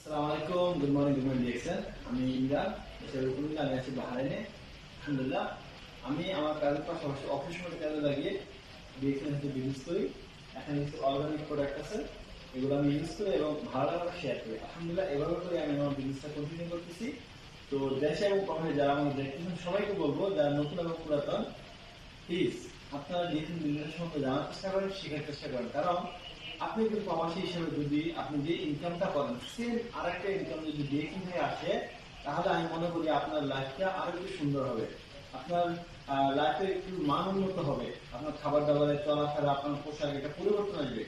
আসসালামু আলাইকুম good morning good morning আমি ইমরান দেশের কুমিল্লা আমি আছি বাহারাইনে। আলহামদুলিল্লাহ, আমি আমার কাজের পাশাপাশি অফিস মধ্যে কাজে লাগিয়ে ডিএক্সএন হচ্ছে বিজনেস করি এখানে কিছু অর্গানিক প্রোডাক্ট আছে, এগুলো আমি ইউজ করি এবং ভালো ভালো শেয়ার করি। আলহামদুলিল্লাহ, এভাবে করে আমি আমার বিজনেসটা কন্টিনিউ করতেছি। তো দেশে এবং প্রবাসে যারা আমাকে দেখতেছেন, সবাইকে বলব, যারা নতুন এবং পুরাতন প্লিজ আপনারা ডিএক্সএন বিজনেসের সম্বন্ধে জানার চেষ্টা করেন, শেখার চেষ্টা করেন। কারণ আপনি যদি প্রবাসী হিসেবে যদি আপনি যে ইনকামটা করেন সেম আরেকটা ইনকাম যদি ডিএক্সএন থেকে আসে, তাহলে আমি মনে করি আপনার লাইফটা আরও একটু সুন্দর হবে। আপনার লাইফে একটু মান উন্নত হবে। আপনার খাবার দাবারের চলাফেরা, আপনার পোশাক, এটা পরিবর্তন আসবে।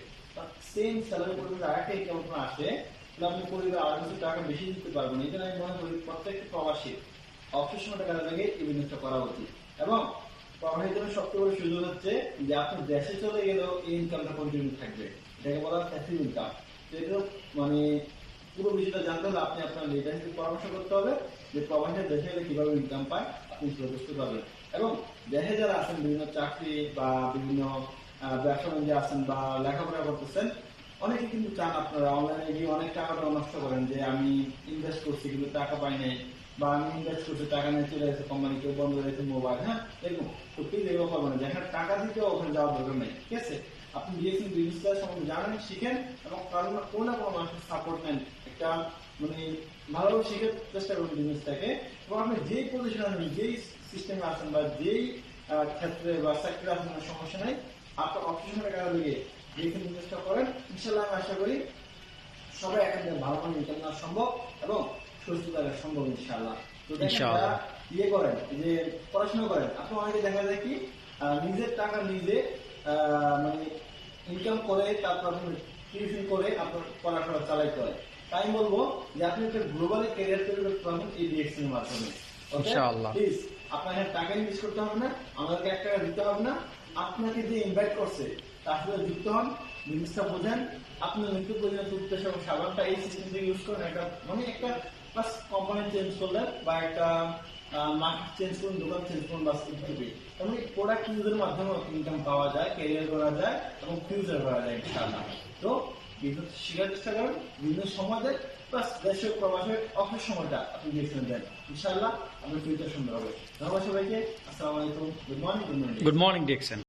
সেম স্যালারি পরিবর্তন আরেকটা ইনকাম আপনার আসে, তাহলে আপনি পরিবার আরও কিছু টাকা বেশি দিতে পারবেন। এই জন্য আমি মনে করি প্রত্যেকটা প্রবাসী অবসর সময়টা কাজে লাগে এই বিজনেসটা করা উচিত। এবং প্রবাসীর জন্য সবচেয়ে বড় সুযোগ হচ্ছে যে আপনি দেশে চলে গেলেও এই ইনকামটা কন্টিনিউ থাকবে। এটাকে বলা হয় প্যাসিভ ইনকাম এটা মানে পুরো বিষয়টা জানতে হলে আপনি আপনার লিডার সাথে পরামর্শ করতে হবে যে প্রবাসীরা দেশে গেলে কীভাবে ইনকাম পায়, আপনি সেটা বুঝতে পারবেন। এবং দেশে যারা আছেন, বিভিন্ন চাকরি বা বিভিন্ন ব্যবসা বাণিজ্যে আছেন বা লেখাপড়া করতেছেন, অনেকে কিন্তু চান আপনারা অনলাইনে গিয়ে অনেক টাকাটা নষ্ট করেন যে আমি ইনভেস্ট করছি কিন্তু টাকা পাই নাই। বা আমি ইনভেস্ট করছি টাকা নিয়ে চলে গেছে কোম্পানি কেউ বন্ধ গেছে মোবাইল হ্যাঁ? এরকম তো প্লিজ এগুলো করবেন না যেখানে টাকা দিতেও ওখানে যাওয়ার দরকার নেই, ঠিক আছে? আপনি ডিএসসি বিজনেস সম্বন্ধে জানেন, শিখেন এবং কারও না কোনো না কোনো মানুষের সাপোর্ট নেন। একটা মানে ভালোভাবে শিখে চেষ্টা করুন বিজনেসটাকে এবং আপনি যেই পজিশনে যেই সিস্টেমে আছেন বা যেই ক্ষেত্রে বা সেক্টরে কোনো সমস্যা নেই। আপনার অপশনের কাজে লেগে ডিএসসি বিজনেসটা করেন ইনশাল্লাহ আমি আশা করি সবাই এখান থেকে ভালো মানে ইনকাম নেওয়া সম্ভব এবং সুস্থ থাকা সম্ভব ইনশাআল্লাহ তো ইনশাআল্লাহ। ইয়ে করেন যে পড়াশোনা করেন আপনি অনেকে দেখা যায় কি নিজের টাকা নিজে মানে ইনকাম করে তারপর আপনি টিউশন করে আপনার পড়াশোনা চালাইতে হয় তাই বলব যে আপনি একটা গ্লোবালি ক্যারিয়ার তৈরি করতে পারবেন এই ডিএক্সএন মাধ্যমে ইনশাআল্লাহ। প্লিজ আপনার টাকা ইনভেস্ট করতে হবে না আমাদেরকে এক টাকা দিতে হবে না আপনাকে যে ইনভাইট করছে, তার সাথে যুক্ত হন জিনিসটা বোঝেন আপনি নিত্য প্রয়োজনীয় টুথপেস্ট এবং সাবানটা এই সিস্টেম ইউজ করেন একটা মানে একটা বাস কোম্পানি চেঞ্জ করলেন বা একটা মার্কেট চেঞ্জ করুন, দোকান চেঞ্জ করুন, বাস ইত্যাদি। তেমনি প্রোডাক্ট ইউজের মাধ্যমে ইনকাম পাওয়া যায় ক্যারিয়ার করা যায় এবং ফিউচার করা যায়, ইনশাআল্লাহ। তো বিজনেস শেখার চেষ্টা করেন সময় দেন প্লাস দেশের প্রবাসের অফিস সময়টা আপনি দিয়েছেন দেন ইনশাআল্লাহ আপনার ফিউচার সুন্দর হবে। ধন্যবাদ সবাইকে, আসসালামু আলাইকুম good morning good morning good morning Dixon